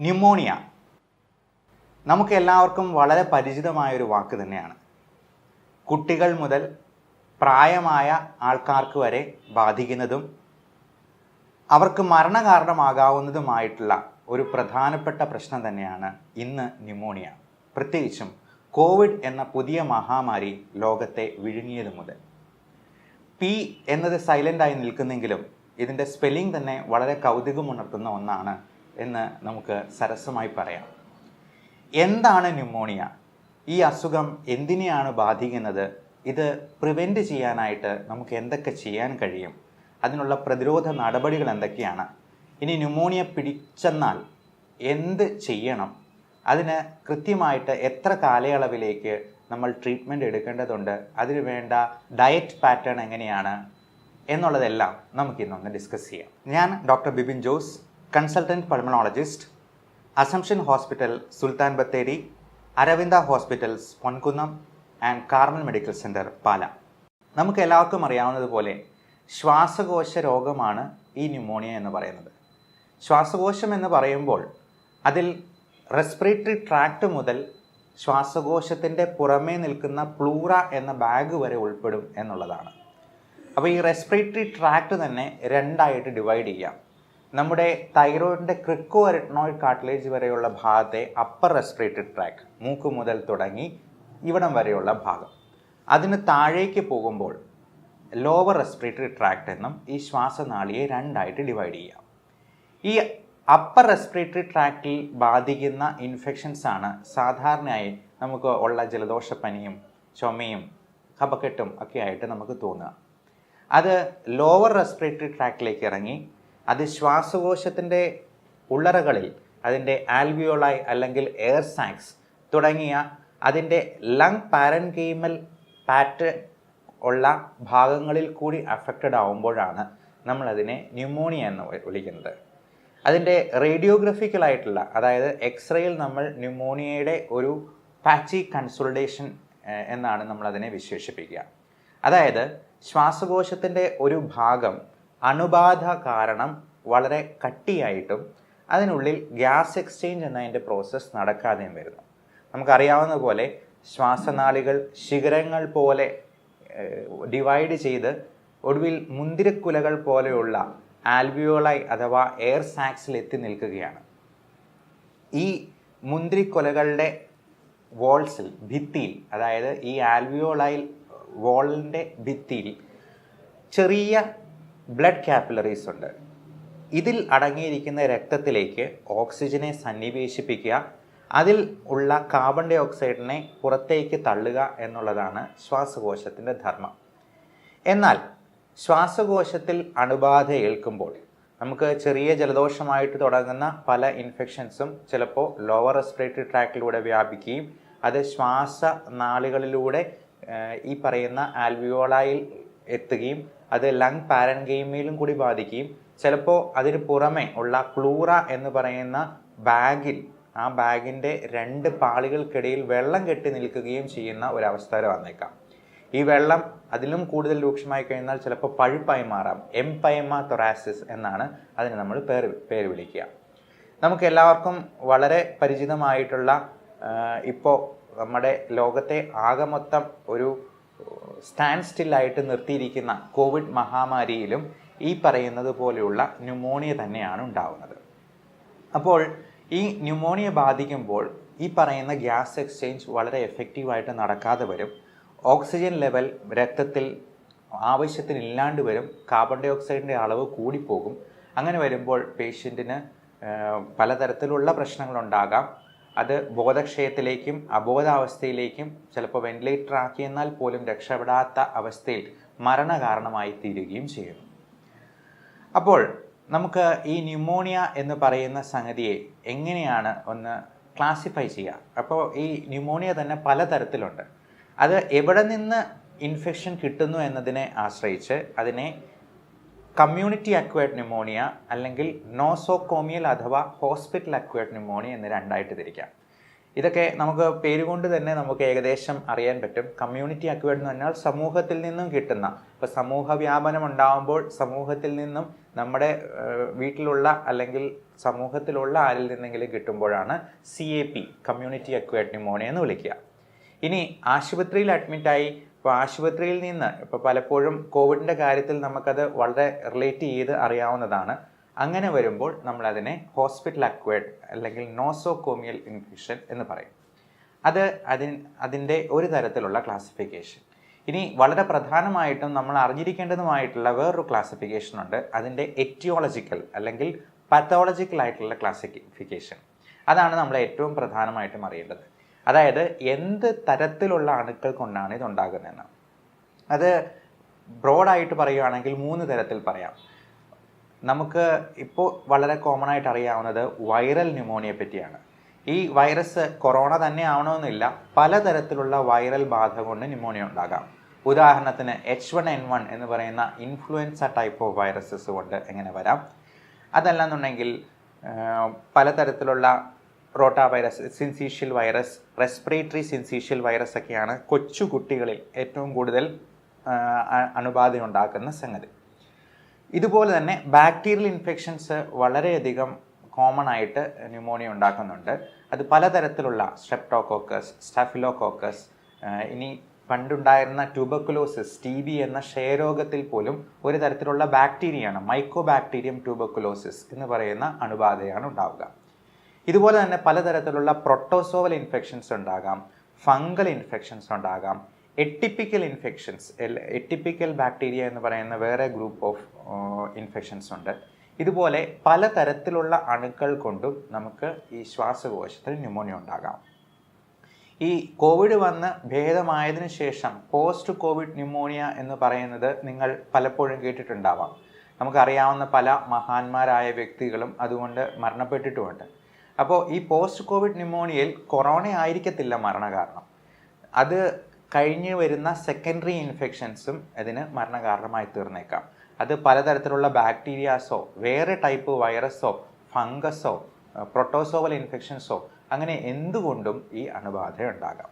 Pneumonia. നമുക്ക് എല്ലാവർക്കും വളരെ പരിചിതമായ ഒരു വാക്ക് തന്നെയാണ്. കുട്ടികൾ മുതൽ പ്രായമായ ആൾക്കാർക്ക് വരെ ബാധിക്കുന്നതും അവർക്ക് മരണകാരണമാകാവുന്നതുമായിട്ടുള്ള ഒരു പ്രധാനപ്പെട്ട പ്രശ്നം തന്നെയാണ് ഇന്ന് ന്യൂമോണിയ. പ്രത്യേകിച്ചും കോവിഡ് എന്ന പുതിയ മഹാമാരി ലോകത്തെ വിഴുങ്ങിയത് മുതൽ. പി എന്നത് സൈലന്റായി നിൽക്കുന്നെങ്കിലും ഇതിന്റെ സ്പെല്ലിംഗ് തന്നെ വളരെ കൗതുകമുണർത്തുന്ന ഒന്നാണ് എന്ന് നമുക്ക് സരസമായി പറയാം. എന്താണ് ന്യൂമോണിയ ഈ അസുഖം എന്തിനെയാണ് ബാധിക്കുന്നത്? ഇത് പ്രിവെന്റ് ചെയ്യാനായിട്ട് നമുക്ക് എന്തൊക്കെ ചെയ്യാൻ കഴിയും? അതിനുള്ള പ്രതിരോധ നടപടികൾ എന്തൊക്കെയാണ്? ഇനി ന്യൂമോണിയ പിടിച്ചെന്നാൽ എന്ത് ചെയ്യണം? അതിന് കൃത്യമായിട്ട് എത്ര കാലയളവിലേക്ക് നമ്മൾ ട്രീറ്റ്മെന്റ് എടുക്കേണ്ടതുണ്ട്? അതിന് വേണ്ട ഡയറ്റ് പാറ്റേൺ എങ്ങനെയാണ്? എന്നുള്ളതെല്ലാം നമുക്കിന്നൊന്ന് ഡിസ്കസ് ചെയ്യാം. ഞാൻ doctor Bibin Jose. Consultant pulmonologist Assumption hospital Sultan Bathery Aravinda hospitals Ponkunnam and Carmel medical centre Pala. നമുക്ക് എല്ലാവർക്കും അറിയാവുന്നതുപോലെ ശ്വാസകോശ രോഗമാണ് ഈ ന്യൂമോണിയ എന്ന് പറയുന്നത്. ശ്വാസകോശം എന്ന് പറയുമ്പോൾ അതിൽ റെസ്പിറേറ്ററി ട്രാക്ട് മുതൽ ശ്വാസകോശത്തിന്റെ പുറമേ നിൽക്കുന്ന പ്ലൂറ എന്ന ബാഗ് വരെ ഉൾപ്പെടും എന്നുള്ളതാണ്. അപ്പോൾ ഈ റെസ്പിറേറ്ററി ട്രാക്ട് തന്നെ രണ്ടായിട്ട് ഡിവൈഡ് ചെയ്യാം. നമ്മുടെ തൈറോയിഡിന്റെ ക്രിക്കോ എരട്നോയിഡ് കാർട്ടിലേജ് വരെയുള്ള ഭാഗത്തെ അപ്പർ റെസ്പിറേറ്ററി ട്രാക്ക് മൂക്ക് മുതൽ തുടങ്ങി ഇവിടം വരെയുള്ള ഭാഗം. അതിന് താഴേക്ക് പോകുമ്പോൾ ലോവർ റെസ്പിറേറ്ററി ട്രാക്ട് എന്നും ഈ ശ്വാസനാളിയെ രണ്ടായിട്ട് ഡിവൈഡ് ചെയ്യാം. ഈ അപ്പർ റെസ്പിറേറ്ററി ട്രാക്റ്റിൽ ബാധിക്കുന്ന ഇൻഫെക്ഷൻസ് ആണ് സാധാരണയായി നമുക്ക് ഉള്ള ജലദോഷപ്പനിയും ചുമയും കപക്കെട്ടും ഒക്കെ ആയിട്ട് നമുക്ക് തോന്നുക. അത് ലോവർ റെസ്പിറേറ്ററി ട്രാക്കിലേക്ക് ഇറങ്ങി അത് ശ്വാസകോശത്തിന്റെ ഉള്ളറകളിൽ അതിന്റെ ആൽവിയോളായി അല്ലെങ്കിൽ എയർ സാക്സ് തുടങ്ങിയ അതിന്റെ ലങ് പാരൻകെയ്മൽ പാറ്റ് ഉള്ള ഭാഗങ്ങളിൽ കൂടി അഫക്റ്റഡ് ആവുമ്പോഴാണ് നമ്മളതിനെ ന്യൂമോണിയ എന്ന് വിളിക്കുന്നത്. അതിന്റെ റേഡിയോഗ്രഫിക്കലായിട്ടുള്ള അതായത് എക്സ്റേയിൽ നമ്മൾ ന്യൂമോണിയയുടെ ഒരു പാച്ചി കൺസോൾട്ടേഷൻ എന്നാണ് നമ്മളതിനെ വിശേഷിപ്പിക്കുക. അതായത് ശ്വാസകോശത്തിന്റെ ഒരു ഭാഗം അണുബാധ കാരണം വളരെ കട്ടിയായിട്ടും അതിനുള്ളിൽ ഗ്യാസ് എക്സ്ചേഞ്ച് എന്നതിന്റെ പ്രോസസ്സ് നടക്കാതെയും വരുന്നു. നമുക്കറിയാവുന്ന പോലെ ശ്വാസനാളികൾ ശിഖരങ്ങൾ പോലെ ഡിവൈഡ് ചെയ്ത് ഒടുവിൽ മുന്തിരക്കുലകൾ പോലെയുള്ള ആൽവിയോളായി അഥവാ എയർ സാക്സിൽ എത്തി നിൽക്കുകയാണ്. ഈ മുന്തിരിക്കൊലകളുടെ വോൾസിൽ ഭിത്തിയിൽ അതായത് ഈ ആൽവിയോളായിൽ വോളിന്റെ ഭിത്തിയിൽ ചെറിയ ബ്ലഡ് കാപ്പിലറീസ് ഉണ്ട്. ഇതിൽ അടങ്ങിയിരിക്കുന്ന രക്തത്തിലേക്ക് ഓക്സിജനെ സന്നിവേശിപ്പിക്കുക അതിൽ ഉള്ള കാർബൺ ഡൈ ഓക്സൈഡിനെ പുറത്തേക്ക് തള്ളുക എന്നുള്ളതാണ് ശ്വാസകോശത്തിന്റെ ധർമ്മം. എന്നാൽ ശ്വാസകോശത്തിൽ അണുബാധ ഏൽക്കുമ്പോൾ നമുക്ക് ചെറിയ ജലദോഷമായിട്ട് തുടങ്ങുന്ന പല ഇൻഫെക്ഷൻസും ചിലപ്പോൾ ലോവർ റെസ്പിറേറ്ററി ട്രാക്കിലൂടെ വ്യാപിക്കുകയും അത് ശ്വാസനാളികളിലൂടെ ഈ പറയുന്ന ആൽവിയോളായിൽ എത്തുകയും അത് ലങ് പാരൻഗെയിമിലും കൂടി ബാധിക്കുകയും ചിലപ്പോൾ അതിന് പുറമെ ഉള്ള ക്ലൂറ എന്ന് പറയുന്ന ബാഗിൽ ആ ബാഗിന്റെ രണ്ട് പാളികൾക്കിടയിൽ വെള്ളം കെട്ടി നിൽക്കുകയും ചെയ്യുന്ന ഒരവസ്ഥ വരെ വന്നേക്കാം. ഈ വെള്ളം അതിലും കൂടുതൽ രൂക്ഷമായി കഴിഞ്ഞാൽ ചിലപ്പോൾ പഴുപ്പായി മാറാം. എംപൈമ തൊറാസിസ് എന്നാണ് അതിന് നമ്മൾ പേര് പേര് വിളിക്കുക. നമുക്ക് എല്ലാവർക്കും വളരെ പരിചിതമായിട്ടുള്ള ഇപ്പോൾ നമ്മുടെ ലോകത്തെ ആകെ മൊത്തം ഒരു സ്റ്റാൻഡ് സ്റ്റില്ലായിട്ട് നിർത്തിയിരിക്കുന്ന കോവിഡ് മഹാമാരിയിലും ഈ പറയുന്നത് പോലെയുള്ള ന്യൂമോണിയ തന്നെയാണ് ഉണ്ടാവുന്നത്. അപ്പോൾ ഈ ന്യൂമോണിയ ബാധിക്കുമ്പോൾ ഈ പറയുന്ന ഗ്യാസ് എക്സ്ചേഞ്ച് വളരെ എഫക്റ്റീവായിട്ട് നടക്കാതെ വരും. ഓക്സിജൻ ലെവൽ രക്തത്തിൽ ആവശ്യത്തിന് ഇല്ലാണ്ട് വരും. കാർബൺ ഡൈ ഓക്സൈഡിന്റെ അളവ് കൂടിപ്പോകും. അങ്ങനെ വരുമ്പോൾ പേഷ്യന്റിന് പലതരത്തിലുള്ള പ്രശ്നങ്ങളുണ്ടാകാം. അത് ബോധക്ഷയത്തിലേക്കും അബോധാവസ്ഥയിലേക്കും ചിലപ്പോൾ വെന്റിലേറ്റർ ആക്കിയെന്നാൽ പോലും രക്ഷപ്പെടാത്ത അവസ്ഥയിൽ മരണകാരണമായി തീരുകയും ചെയ്യും അപ്പോൾ നമുക്ക് ഈ ന്യൂമോണിയ എന്ന് പറയുന്ന സംഗതിയെ എങ്ങനെയാണ് ഒന്ന് ക്ലാസിഫൈ ചെയ്യുക അപ്പോൾ ഈ ന്യൂമോണിയ തന്നെ പലതരത്തിലുണ്ട്. അത് എവിടെ നിന്ന് ഇൻഫെക്ഷൻ കിട്ടുന്നു എന്നതിനെ ആശ്രയിച്ച് അതിനെ കമ്മ്യൂണിറ്റി അക്വയർഡ് ന്യൂമോണിയ അല്ലെങ്കിൽ നോസോകോമിയൽ അഥവാ ഹോസ്പിറ്റൽ അക്വയർഡ് ന്യൂമോണിയ എന്ന് രണ്ടായിട്ട് തിരിക്കാം. ഇതൊക്കെ നമുക്ക് പേരുകൊണ്ട് തന്നെ നമുക്ക് ഏകദേശം അറിയാൻ പറ്റും. കമ്മ്യൂണിറ്റി അക്വയർഡ് എന്ന് പറഞ്ഞാൽ സമൂഹത്തിൽ നിന്നും കിട്ടുന്ന. ഇപ്പോൾ സമൂഹ വ്യാപനം ഉണ്ടാകുമ്പോൾ സമൂഹത്തിൽ നിന്നും നമ്മുടെ വീട്ടിലുള്ള അല്ലെങ്കിൽ സമൂഹത്തിലുള്ള ആരിൽ നിന്നെങ്കിലും കിട്ടുമ്പോഴാണ് C A P community acquired pneumonia എന്ന് വിളിക്കുക. ഇനി ആശുപത്രിയിൽ അഡ്മിറ്റായി ഇപ്പോൾ ആശുപത്രിയിൽ നിന്ന് ഇപ്പോൾ പലപ്പോഴും കോവിഡിന്റെ കാര്യത്തിൽ നമുക്കത് വളരെ റിലേറ്റ് ചെയ്ത് അറിയാവുന്നതാണ്. അങ്ങനെ വരുമ്പോൾ നമ്മൾ അതിനെ ഹോസ്പിറ്റൽ അക്വേർഡ് അല്ലെങ്കിൽ നോസോകോമിയൽ ഇൻഫെക്ഷൻ എന്ന് പറയും. അത് അതിന് അതിന്റെ ഒരു തരത്തിലുള്ള ക്ലാസിഫിക്കേഷൻ. ഇനി വളരെ പ്രധാനമായിട്ടും നമ്മൾ അറിഞ്ഞിരിക്കേണ്ടതുമായിട്ടുള്ള വേറൊരു ക്ലാസിഫിക്കേഷൻ ഉണ്ട്. അതിന്റെ എറ്റിയോളജിക്കൽ അല്ലെങ്കിൽ പത്തോളജിക്കൽ ആയിട്ടുള്ള ക്ലാസിഫിക്കേഷൻ. അതാണ് നമ്മൾ ഏറ്റവും പ്രധാനമായിട്ടും അറിയേണ്ടത്. അതായത് എന്ത് തരത്തിലുള്ള അണുക്കൾ കൊണ്ടാണ് ഇത് ഉണ്ടാകുന്നതെന്ന് അത് ബ്രോഡായിട്ട് പറയുകയാണെങ്കിൽ മൂന്ന് തരത്തിൽ പറയാം. നമുക്ക് ഇപ്പോൾ വളരെ കോമൺ ആയിട്ട് അറിയാവുന്നത് വൈറൽ ന്യൂമോണിയെ പറ്റിയാണ്. ഈ വൈറസ് കൊറോണ തന്നെ ആവണമെന്നില്ല പലതരത്തിലുള്ള വൈറൽ ബാധ കൊണ്ട് ന്യൂമോണിയ ഉണ്ടാകാം. ഉദാഹരണത്തിന് എച്ച് വൺ എൻ വൺ എന്ന് പറയുന്ന ഇൻഫ്ലുവൻസ ടൈപ്പ് ഓഫ് വൈറസസ് കൊണ്ട് എങ്ങനെ വരാം? അതല്ലെന്നുണ്ടെങ്കിൽ പലതരത്തിലുള്ള rota virus syncytial virus respiratory syncytial virus ഒക്കെയാണ് കൊച്ചുകുട്ടികളിൽ ഏറ്റവും കൂടുതൽ അണുബാധയുണ്ടാക്കുന്ന സംഗതി. ഇതുപോലെ തന്നെ ബാക്ടീരിയൽ ഇൻഫെക്ഷൻസ് വളരെയധികം കോമൺ ആയിട്ട് ന്യൂമോണിയ ഉണ്ടാക്കുന്നുണ്ട്. അത് പലതരത്തിലുള്ള സ്ട്രെപ്റ്റോകോക്കസ് സ്റ്റഫിലോകോക്കസ് ഇനി പണ്ടുണ്ടായിരുന്ന ട്യൂബക്കുലോസിസ് ടി ബി എന്ന ക്ഷയരോഗത്തിൽ പോലും ഒരു തരത്തിലുള്ള ബാക്ടീരിയയാണ് മൈക്കോ ബാക്ടീരിയം ട്യൂബക്കുലോസിസ് എന്ന് പറയുന്ന അണുബാധയാണ് ഉണ്ടാവുക. ഇതുപോലെ തന്നെ പലതരത്തിലുള്ള പ്രൊട്ടോസോവൽ ഇൻഫെക്ഷൻസ് ഉണ്ടാകാം ഫംഗൽ ഇൻഫെക്ഷൻസ് ഉണ്ടാകാം എട്ടിപ്പിക്കൽ ഇൻഫെക്ഷൻസ് എട്ടിപ്പിക്കൽ ബാക്ടീരിയ എന്ന് പറയുന്ന വേറെ ഗ്രൂപ്പ് ഓഫ് ഇൻഫെക്ഷൻസ് ഉണ്ട്. ഇതുപോലെ പലതരത്തിലുള്ള അണുക്കൾ കൊണ്ടും നമുക്ക് ഈ ശ്വാസകോശത്തിൽ ന്യൂമോണിയ ഉണ്ടാകാം. ഈ കോവിഡ് വന്ന് ഭേദമായതിനു ശേഷം പോസ്റ്റ് കോവിഡ് ന്യൂമോണിയ എന്ന് പറയുന്നത് നിങ്ങൾ പലപ്പോഴും കേട്ടിട്ടുണ്ടാവാം. നമുക്കറിയാവുന്ന പല മഹാന്മാരായ വ്യക്തികളും അതുകൊണ്ട് മരണപ്പെട്ടിട്ടുമുണ്ട്. അപ്പോൾ ഈ പോസ്റ്റ് കോവിഡ് ന്യൂമോണിയയിൽ കൊറോണ ആയിരിക്കത്തില്ല മരണകാരണം. അത് കഴിഞ്ഞ് വരുന്ന സെക്കൻഡറി ഇൻഫെക്ഷൻസും ഇതിന് മരണകാരണമായി തീർന്നേക്കാം. അത് പലതരത്തിലുള്ള ബാക്ടീരിയാസോ വേറെ ടൈപ്പ് വൈറസോ ഫംഗസോ പ്രൊട്ടോസോവൽ ഇൻഫെക്ഷൻസോ അങ്ങനെ എന്തുകൊണ്ടും ഈ അണുബാധ ഉണ്ടാകാം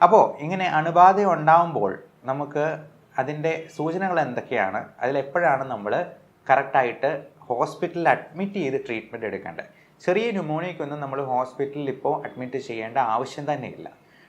അപ്പോൾ ഇങ്ങനെ അണുബാധ ഉണ്ടാകുമ്പോൾ നമുക്ക് അതിന്റെ സൂചനകൾ എന്തൊക്കെയാണ്? അതിലെപ്പോഴാണ് നമ്മൾ കറക്റ്റായിട്ട് ഹോസ്പിറ്റലിൽ അഡ്മിറ്റ് ചെയ്ത് ട്രീറ്റ്മെന്റ് എടുക്കേണ്ടത്? ചെറിയ ന്യൂമോണിയക്കൊന്നും നമ്മൾ ഹോസ്പിറ്റലിൽ ഇപ്പോൾ അഡ്മിറ്റ് ചെയ്യേണ്ട ആവശ്യം തന്നെ ഇല്ല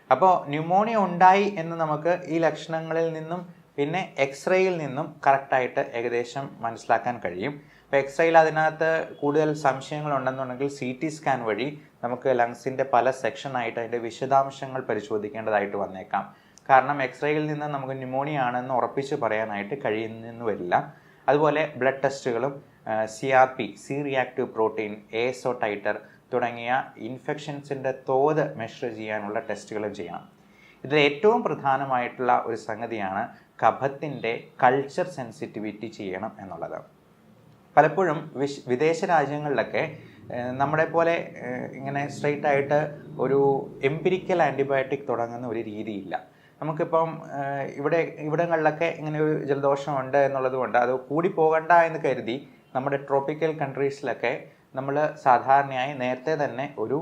അപ്പോൾ ന്യൂമോണിയ ഉണ്ടായി എന്ന് നമുക്ക് ഈ ലക്ഷണങ്ങളിൽ നിന്നും പിന്നെ എക്സ്റേയിൽ നിന്നും കറക്റ്റായിട്ട് ഏകദേശം മനസ്സിലാക്കാൻ കഴിയും. അപ്പോൾ എക്സ്റേയിൽ അതിനകത്ത് കൂടുതൽ സംശയങ്ങൾ ഉണ്ടെന്നുണ്ടെങ്കിൽ സി ടി സ്കാൻ വഴി നമുക്ക് ലങ്സിന്റെ പല സെക്ഷനായിട്ട് അതിന്റെ വിശദാംശങ്ങൾ പരിശോധിക്കേണ്ടതായിട്ട് വന്നേക്കാം. കാരണം എക്സ്റേയിൽ നിന്ന് നമുക്ക് ന്യൂമോണിയ ആണെന്ന് ഉറപ്പിച്ച് പറയാനായിട്ട് കഴിയുന്നെന്ന് വരില്ല അതുപോലെ ബ്ലഡ് ടെസ്റ്റുകളും C R P C reactive protein ASO titre തുടങ്ങിയ ഇൻഫെക്ഷൻസിന്റെ തോത് മെഷർ ചെയ്യാനുള്ള ടെസ്റ്റുകളും ചെയ്യണം. ഇതിൽ ഏറ്റവും പ്രധാനമായിട്ടുള്ള ഒരു സംഗതിയാണ് കഫത്തിന്റെ കൾച്ചർ സെൻസിറ്റിവിറ്റി ചെയ്യണം എന്നുള്ളത്. പലപ്പോഴും വിശ് വിദേശ രാജ്യങ്ങളിലൊക്കെ നമ്മുടെ പോലെ ഇങ്ങനെ സ്ട്രെയിറ്റ് ആയിട്ട് ഒരു എംപിരിക്കൽ ആന്റിബയോട്ടിക് തുടങ്ങുന്ന ഒരു രീതിയില്ല. നമുക്കിപ്പം ഇവിടെ ഇവിടങ്ങളിലൊക്കെ ഇങ്ങനെ ഒരു ജലദോഷമുണ്ട് എന്നുള്ളത് കൊണ്ട് അത് കൂടി പോകണ്ട എന്ന് കരുതി നമ്മുടെ ട്രോപ്പിക്കൽ കൺട്രീസിലൊക്കെ നമ്മൾ സാധാരണയായി നേരത്തെ തന്നെ ഒരു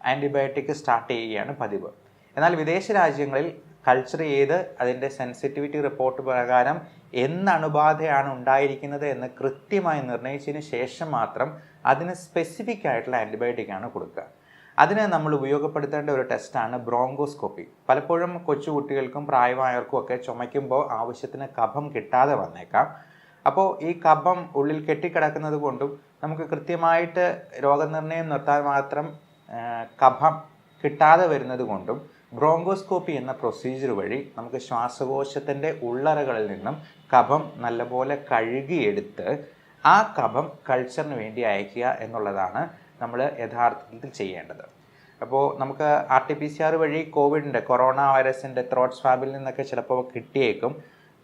ആന്റിബയോട്ടിക് സ്റ്റാർട്ട് ചെയ്യുകയാണ് പതിവ്. എന്നാൽ വിദേശ രാജ്യങ്ങളിൽ കൾച്ചർ ചെയ്ത് അതിന്റെ സെൻസിറ്റിവിറ്റി റിപ്പോർട്ട് പ്രകാരം എന്ത് അണുബാധയാണ് ഉണ്ടായിരിക്കുന്നത് എന്ന് കൃത്യമായി നിർണയിച്ചതിന് ശേഷം മാത്രം അതിന് സ്പെസിഫിക് ആയിട്ടുള്ള ആന്റിബയോട്ടിക് ആണ് കൊടുക്കുക. അതിന് നമ്മൾ ഉപയോഗപ്പെടുത്തേണ്ട ഒരു ടെസ്റ്റാണ് ബ്രോങ്കോസ്കോപ്പി പലപ്പോഴും കൊച്ചുകുട്ടികൾക്കും പ്രായമായവർക്കും ഒക്കെ ചുമയ്ക്കുമ്പോൾ ആവശ്യത്തിന് കഫം കിട്ടാതെ വന്നേക്കാം. അപ്പോൾ ഈ കഫം ഉള്ളിൽ കെട്ടിക്കിടക്കുന്നത് കൊണ്ടും നമുക്ക് കൃത്യമായിട്ട് രോഗനിർണയം നിർത്താൻ മാത്രം കഫം കിട്ടാതെ വരുന്നത് കൊണ്ടും ബ്രോങ്കോസ്കോപ്പി എന്ന പ്രൊസീജിയർ വഴി നമുക്ക് ശ്വാസകോശത്തിന്റെ ഉള്ളറകളിൽ നിന്നും കഫം നല്ലപോലെ കഴുകിയെടുത്ത് ആ കഫം കൾച്ചറിന് വേണ്ടി അയക്കുക എന്നുള്ളതാണ് നമ്മൾ യഥാർത്ഥത്തിൽ ചെയ്യേണ്ടത്. അപ്പോൾ നമുക്ക് R T P C R വഴി കോവിഡിന്റെ കൊറോണ വൈറസിന്റെ ത്രോട്ട് സ്വാബിൽ നിന്നൊക്കെ ചിലപ്പോൾ കിട്ടിയേക്കും.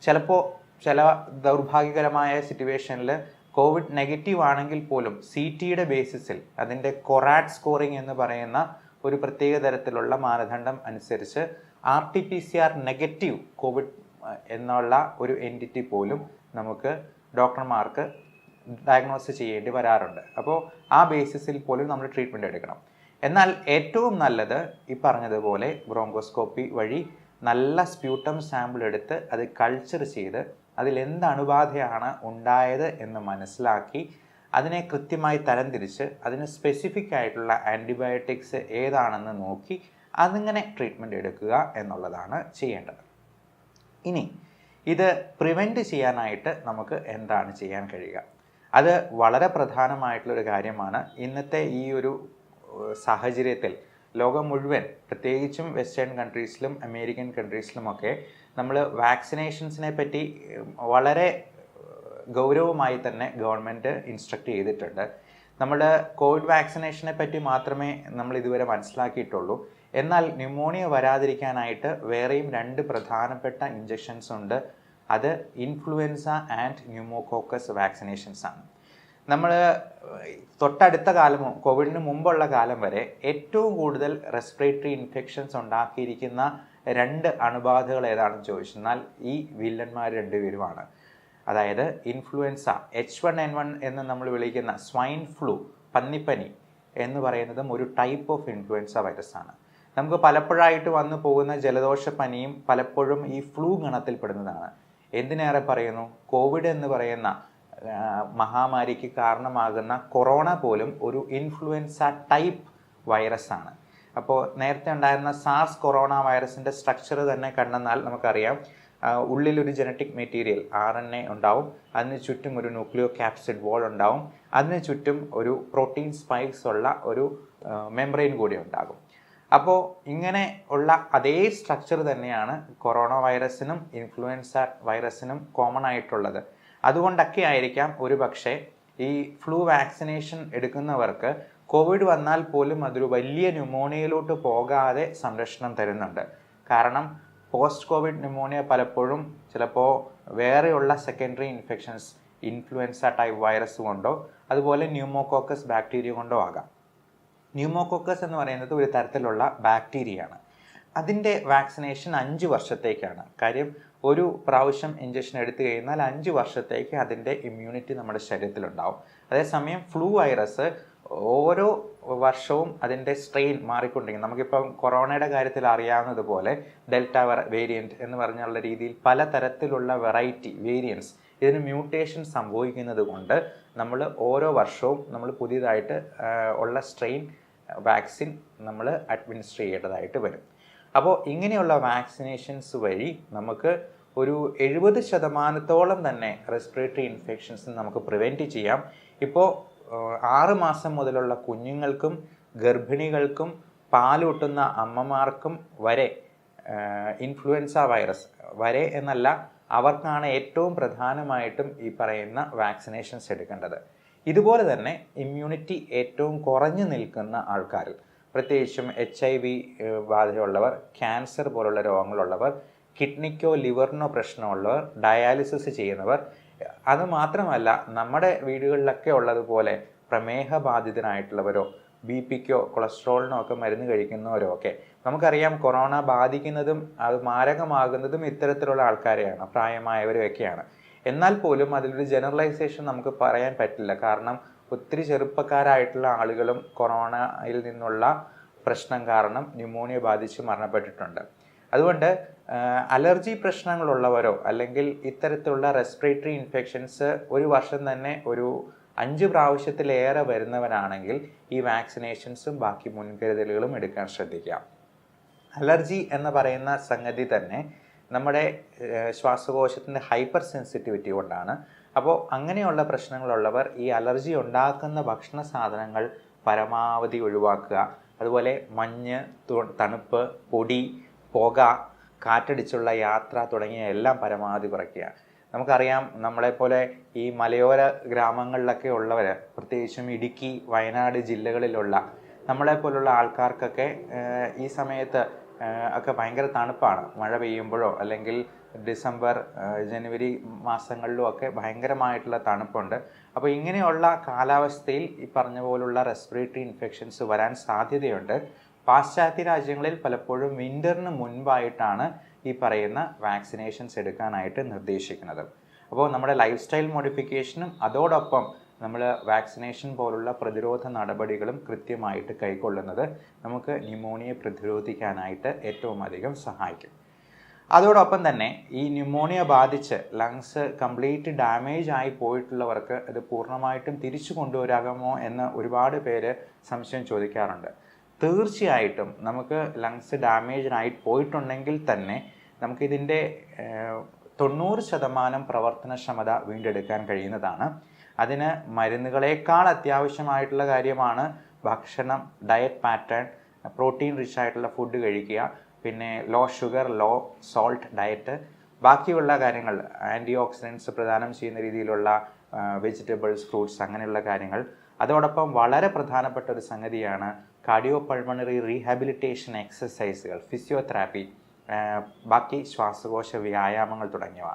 ചിലപ്പോൾ ചില ദൗർഭാഗ്യകരമായ സിറ്റുവേഷനിൽ കോവിഡ് നെഗറ്റീവ് ആണെങ്കിൽ പോലും സി ടിയുടെ ബേസിസിൽ അതിന്റെ കൊറാറ്റ് സ്കോറിംഗ് എന്ന് പറയുന്ന ഒരു പ്രത്യേക തരത്തിലുള്ള മാനദണ്ഡം അനുസരിച്ച് R T P C R negative COVID എന്നുള്ള ഒരു എന്റിറ്റി പോലും നമുക്ക് ഡോക്ടർമാർക്ക് ഡയഗ്നോസ് ചെയ്യേണ്ടി വരാറുണ്ട്. അപ്പോൾ ആ ബേസിസിൽ പോലും നമ്മൾ ട്രീറ്റ്മെന്റ് എടുക്കണം. എന്നാൽ ഏറ്റവും നല്ലത് ഈ പറഞ്ഞതുപോലെ ബ്രോങ്കോസ്കോപ്പി വഴി നല്ല സ്പ്യൂട്ടം സാമ്പിൾ എടുത്ത് അത് കൾച്ചർ ചെയ്ത് അതിൽ എന്ത് അണുബാധയാണ് ഉണ്ടായത് എന്ന് മനസ്സിലാക്കി അതിനെ കൃത്യമായി തരംതിരിച്ച് അതിന് സ്പെസിഫിക് ആയിട്ടുള്ള ആന്റിബയോട്ടിക്സ് ഏതാണെന്ന് നോക്കി അതിങ്ങനെ ട്രീറ്റ്മെന്റ് എടുക്കുക എന്നുള്ളതാണ് ചെയ്യേണ്ടത്. ഇനി ഇത് പ്രിവെന്റ് ചെയ്യാനായിട്ട് നമുക്ക് എന്താണ് ചെയ്യാൻ കഴിയുക? അത് വളരെ പ്രധാനമായിട്ടുള്ളൊരു കാര്യമാണ്. ഇന്നത്തെ ഈ ഒരു സാഹചര്യത്തിൽ ലോകം മുഴുവൻ പ്രത്യേകിച്ചും വെസ്റ്റേൺ കൺട്രീസിലും അമേരിക്കൻ കൺട്രീസിലുമൊക്കെ നമ്മൾ വാക്സിനേഷൻസിനെ പറ്റി വളരെ ഗൗരവമായി തന്നെ ഗവൺമെന്റ് ഇൻസ്ട്രക്ട് ചെയ്തിട്ടുണ്ട്. നമ്മൾ കോവിഡ് വാക്സിനേഷനെ പറ്റി മാത്രമേ നമ്മൾ ഇതുവരെ മനസ്സിലാക്കിയിട്ടുള്ളൂ. എന്നാൽ ന്യൂമോണിയ വരാതിരിക്കാനായിട്ട് വേറെയും രണ്ട് പ്രധാനപ്പെട്ട ഇഞ്ചക്ഷൻസ് ഉണ്ട്. അത് ഇൻഫ്ലുവൻസ ആൻഡ് ന്യൂമോകോക്കസ് വാക്സിനേഷൻസ് ആണ്. നമ്മൾ തൊട്ടടുത്ത കാലം കോവിഡിന് മുമ്പുള്ള കാലം വരെ ഏറ്റവും കൂടുതൽ റെസ്പിറേറ്ററി ഇൻഫെക്ഷൻസ് ഉണ്ടാക്കിയിരിക്കുന്ന രണ്ട് അണുബാധകൾ ഏതാണെന്ന് ചോദിച്ചെന്നാൽ ഈ വില്ലന്മാർ രണ്ടുപേരുമാണ്. അതായത് influenza H one N one എന്ന് നമ്മൾ വിളിക്കുന്ന സ്വൈൻ ഫ്ലൂ പന്നിപ്പനി എന്ന് പറയുന്നതും ഒരു ടൈപ്പ് ഓഫ് ഇൻഫ്ലുവൻസ വൈറസ് ആണ്. നമുക്ക് പലപ്പോഴായിട്ട് വന്നു പോകുന്ന ജലദോഷ പനിയും പലപ്പോഴും ഈ ഫ്ലൂ ഗണത്തിൽപ്പെടുന്നതാണ്. എന്തിനേറെ പറയുന്നു? കോവിഡ് എന്ന് പറയുന്ന മഹാമാരിക്ക് കാരണമാകുന്ന കൊറോണ പോലും ഒരു ഇൻഫ്ലുവൻസ ടൈപ്പ് വൈറസ് ആണ് അപ്പോൾ നേരത്തെ ഉണ്ടായിരുന്ന സാർസ് കൊറോണ വൈറസിന്റെ സ്ട്രക്ചർ തന്നെ കണ്ടെന്നാൽ നമുക്കറിയാം ഉള്ളിലൊരു genetic material R N A ഉണ്ടാവും അതിന് ചുറ്റും ഒരു ന്യൂക്ലിയോ ക്യാപ്സിഡ് വോൾ ഉണ്ടാവും അതിന് ചുറ്റും ഒരു പ്രോട്ടീൻ സ്പൈക്സ് ഉള്ള ഒരു മെംബ്രെയിൻ കൂടി ഉണ്ടാകും. അപ്പോൾ ഇങ്ങനെ ഉള്ള അതേ സ്ട്രക്ചർ തന്നെയാണ് കൊറോണ വൈറസിനും ഇൻഫ്ലുവൻസ വൈറസിനും കോമൺ ആയിട്ടുള്ളത്. അതുകൊണ്ടൊക്കെ ആയിരിക്കാം ഒരു പക്ഷേ ഈ ഫ്ലൂ വാക്സിനേഷൻ എടുക്കുന്നവർക്ക് കോവിഡ് വന്നാൽ പോലും അതൊരു വലിയ ന്യൂമോണിയയിലോട്ട് പോകാതെ സംരക്ഷണം തരുന്നുണ്ട്. കാരണം പോസ്റ്റ് കോവിഡ് ന്യൂമോണിയ പലപ്പോഴും ചിലപ്പോൾ വേറെയുള്ള secondary infections influenza type virus കൊണ്ടോ അതുപോലെ ന്യൂമോകോക്കസ് ബാക്ടീരിയ കൊണ്ടോ ആകാം. ന്യൂമോകോക്കസ് എന്ന് പറയുന്നത് ഒരു തരത്തിലുള്ള ബാക്ടീരിയയാണ് അതിന്റെ വാക്സിനേഷൻ അഞ്ച് വർഷത്തേക്കാണ്. കാര്യം ഒരു പ്രാവശ്യം ഇഞ്ചക്ഷൻ എടുത്തു കഴിഞ്ഞാൽ അഞ്ച് വർഷത്തേക്ക് അതിന്റെ ഇമ്മ്യൂണിറ്റി നമ്മുടെ ശരീരത്തിലുണ്ടാവും. അതേസമയം ഫ്ലൂ വൈറസ് ഓരോ വർഷവും അതിന്റെ സ്ട്രെയിൻ മാറിക്കൊണ്ടിരിക്കും. നമുക്കിപ്പം കൊറോണയുടെ കാര്യത്തിൽ അറിയാവുന്നതുപോലെ ഡെൽറ്റ വേരിയന്റ് എന്ന് പറഞ്ഞുള്ള രീതിയിൽ പലതരത്തിലുള്ള വെറൈറ്റി വേരിയൻസ് ഇതിന് മ്യൂട്ടേഷൻ സംഭവിക്കുന്നത് കൊണ്ട് നമ്മൾ ഓരോ വർഷവും നമ്മൾ പുതിയതായിട്ട് ഉള്ള സ്ട്രെയിൻ വാക്സിൻ നമ്മൾ അഡ്മിനിസ്റ്റർ ചെയ്യേണ്ടതായിട്ട് വരും. അപ്പോൾ ഇങ്ങനെയുള്ള വാക്സിനേഷൻസ് വഴി നമുക്ക് ഒരു എഴുപത് ശതമാനത്തോളം തന്നെ റെസ്പിറേറ്ററി ഇൻഫെക്ഷൻസ് നമുക്ക് പ്രിവെന്റ് ചെയ്യാം. ഇപ്പോൾ ആറ് മാസം മുതലുള്ള കുഞ്ഞുങ്ങൾക്കും ഗർഭിണികൾക്കും പാലൂട്ടുന്ന അമ്മമാർക്കും വരെ ഇൻഫ്ലുവൻസ വൈറസ് വരെ എന്നല്ല അവർക്കാണ് ഏറ്റവും പ്രധാനമായിട്ടും ഈ പറയുന്ന വാക്സിനേഷൻസ് എടുക്കേണ്ടത്. ഇതുപോലെ തന്നെ ഇമ്മ്യൂണിറ്റി ഏറ്റവും കുറഞ്ഞു നിൽക്കുന്ന ആൾക്കാരിൽ പ്രത്യേകിച്ചും എച്ച് ഐ വി ബാധയുള്ളവർ ക്യാൻസർ പോലുള്ള രോഗങ്ങളുള്ളവർ കിഡ്നിക്കോ ലിവറിനോ പ്രശ്നമുള്ളവർ ഡയാലിസിസ് ചെയ്യുന്നവർ അത് മാത്രമല്ല നമ്മുടെ വീടുകളിലൊക്കെ ഉള്ളതുപോലെ പ്രമേഹ ബാധിതനായിട്ടുള്ളവരോ ബി പിക്കോ കൊളസ്ട്രോളിനോ ഒക്കെ മരുന്ന് കഴിക്കുന്നവരോ ഒക്കെ നമുക്കറിയാം കൊറോണ ബാധിക്കുന്നതും അത് മാരകമാകുന്നതും ഇത്തരത്തിലുള്ള ആൾക്കാരെയാണ് പ്രായമായവരൊക്കെയാണ്. എന്നാൽ പോലും അതിലൊരു ജനറലൈസേഷൻ നമുക്ക് പറയാൻ പറ്റില്ല. കാരണം ഒത്തിരി ചെറുപ്പക്കാരായിട്ടുള്ള ആളുകളും കൊറോണയിൽ നിന്നുള്ള പ്രശ്നം കാരണം ന്യൂമോണിയ ബാധിച്ച് മരണപ്പെട്ടിട്ടുണ്ട്. അതുകൊണ്ട് അലർജി പ്രശ്നങ്ങളുള്ളവരോ അല്ലെങ്കിൽ ഇത്തരത്തിലുള്ള റെസ്പിറേറ്ററി ഇൻഫെക്ഷൻസ് ഒരു വർഷം തന്നെ ഒരു അഞ്ച് പ്രാവശ്യത്തിലേറെ വരുന്നവരാണെങ്കിൽ ഈ വാക്സിനേഷൻസും ബാക്കി മുൻകരുതലുകളും എടുക്കാൻ ശ്രദ്ധിക്കാം. അലർജി എന്ന് പറയുന്ന സംഗതി തന്നെ നമ്മുടെ ശ്വാസകോശത്തിന്റെ ഹൈപ്പർ സെൻസിറ്റിവിറ്റി കൊണ്ടാണ്. അപ്പോൾ അങ്ങനെയുള്ള പ്രശ്നങ്ങളുള്ളവർ ഈ അലർജി ഉണ്ടാക്കുന്ന ഭക്ഷണ സാധനങ്ങൾ പരമാവധി ഒഴിവാക്കുക. അതുപോലെ മഞ്ഞ് തണുപ്പ് പൊടി പുക കാറ്റടിച്ചുള്ള യാത്ര തുടങ്ങിയ എല്ലാം പരമാവധി കുറയ്ക്കുക. നമുക്കറിയാം നമ്മളെപ്പോലെ ഈ മലയോര ഗ്രാമങ്ങളിലൊക്കെ ഉള്ളവർ പ്രത്യേകിച്ചും ഇടുക്കി വയനാട് ജില്ലകളിലുള്ള നമ്മളെപ്പോലുള്ള ആൾക്കാർക്കൊക്കെ ഈ സമയത്ത് ഒക്കെ ഭയങ്കര തണുപ്പാണ്. മഴ പെയ്യുമ്പോഴോ അല്ലെങ്കിൽ ഡിസംബർ ജനുവരി മാസങ്ങളിലും ഒക്കെ ഭയങ്കരമായിട്ടുള്ള തണുപ്പുണ്ട്. അപ്പോൾ ഇങ്ങനെയുള്ള കാലാവസ്ഥയിൽ ഈ പറഞ്ഞ പോലുള്ള റെസ്പിറേറ്ററി ഇൻഫെക്ഷൻസ് വരാൻ സാധ്യതയുണ്ട്. പാശ്ചാത്യ രാജ്യങ്ങളിൽ പലപ്പോഴും വിന്ററിന് മുൻപായിട്ടാണ് ഈ പറയുന്ന വാക്സിനേഷൻസ് എടുക്കാനായിട്ട് നിർദ്ദേശിക്കുന്നത്. അപ്പോൾ നമ്മുടെ ലൈഫ് സ്റ്റൈൽ മോഡിഫിക്കേഷനും അതോടൊപ്പം നമ്മൾ വാക്സിനേഷൻ പോലുള്ള പ്രതിരോധ നടപടികളും കൃത്യമായിട്ട് കൈക്കൊള്ളുന്നത് നമുക്ക് ന്യൂമോണിയ പ്രതിരോധിക്കാനായിട്ട് ഏറ്റവും അധികം സഹായിക്കും. അതോടൊപ്പം തന്നെ ഈ ന്യൂമോണിയ ബാധിച്ച് ലങ്സ് കംപ്ലീറ്റ് ഡാമേജ് ആയി പോയിട്ടുള്ളവർക്ക് ഇത് പൂർണമായിട്ടും തിരിച്ചു കൊണ്ടുവരാമോ എന്ന് ഒരുപാട് പേര് സംശയം ചോദിക്കാറുണ്ട്. തീർച്ചയായിട്ടും നമുക്ക് ലങ്സ് ഡാമേജ് ആയി പോയിട്ടുണ്ടെങ്കിൽ തന്നെ നമുക്കിതിന്റെ തൊണ്ണൂറ് ശതമാനം പ്രവർത്തനക്ഷമത വീണ്ടെടുക്കാൻ കഴിയുന്നതാണ്. അതിന് മരുന്നുകളേക്കാൾ അത്യാവശ്യമായിട്ടുള്ള കാര്യമാണ് ഭക്ഷണം ഡയറ്റ് പാറ്റേൺ പ്രോട്ടീൻ റിച്ച് ആയിട്ടുള്ള ഫുഡ് കഴിക്കുക പിന്നെ low sugar low salt diet ബാക്കിയുള്ള കാര്യങ്ങൾ ആന്റി ഓക്സിഡൻസ് പ്രദാനം ചെയ്യുന്ന രീതിയിലുള്ള വെജിറ്റബിൾസ് ഫ്രൂട്ട്സ് അങ്ങനെയുള്ള കാര്യങ്ങൾ. അതോടൊപ്പം വളരെ പ്രധാനപ്പെട്ട ഒരു സംഗതിയാണ് കാർഡിയോ പൾമണറി റീഹാബിലിറ്റേഷൻ എക്സസൈസുകൾ ഫിസിയോതെറാപ്പി ബാക്കി ശ്വാസകോശ വ്യായാമങ്ങൾ തുടങ്ങിയവ.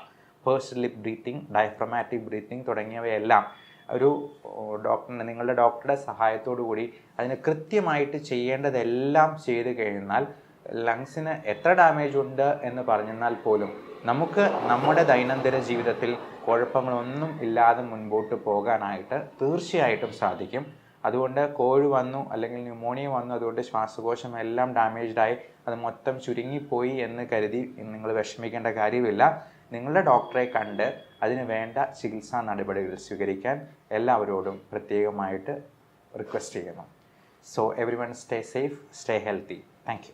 Personal lip breathing diaphragmatic breathing തുടങ്ങിയവയെല്ലാം ഒരു ഡോക്ടർ നിങ്ങളുടെ ഡോക്ടറുടെ സഹായത്തോടു കൂടി അതിന് കൃത്യമായിട്ട് ചെയ്യേണ്ടതെല്ലാം ചെയ്ത് കഴിഞ്ഞാൽ ലങ്സിന് എത്ര ഡാമേജ് ഉണ്ട് എന്ന് പറഞ്ഞെന്നാൽ പോലും നമുക്ക് നമ്മുടെ ദൈനംദിന ജീവിതത്തിൽ കുഴപ്പങ്ങളൊന്നും ഇല്ലാതെ മുൻപോട്ട് പോകാനായിട്ട് തീർച്ചയായിട്ടും സാധിക്കും. അതുകൊണ്ട് കോഴ് വന്നു അല്ലെങ്കിൽ ന്യൂമോണിയ വന്നു അതുകൊണ്ട് ശ്വാസകോശം എല്ലാം ഡാമേജ്ഡായി അത് മൊത്തം ചുരുങ്ങിപ്പോയി എന്ന് കരുതി നിങ്ങൾ വിഷമിക്കേണ്ട കാര്യമില്ല. നിങ്ങളുടെ ഡോക്ടറെ കണ്ട് അതിന് വേണ്ട ചികിത്സാ നടപടികൾ സ്വീകരിക്കാൻ എല്ലാവരോടും പ്രത്യേകമായിട്ട് റിക്വസ്റ്റ് ചെയ്യണം so everyone stay safe stay healthy thank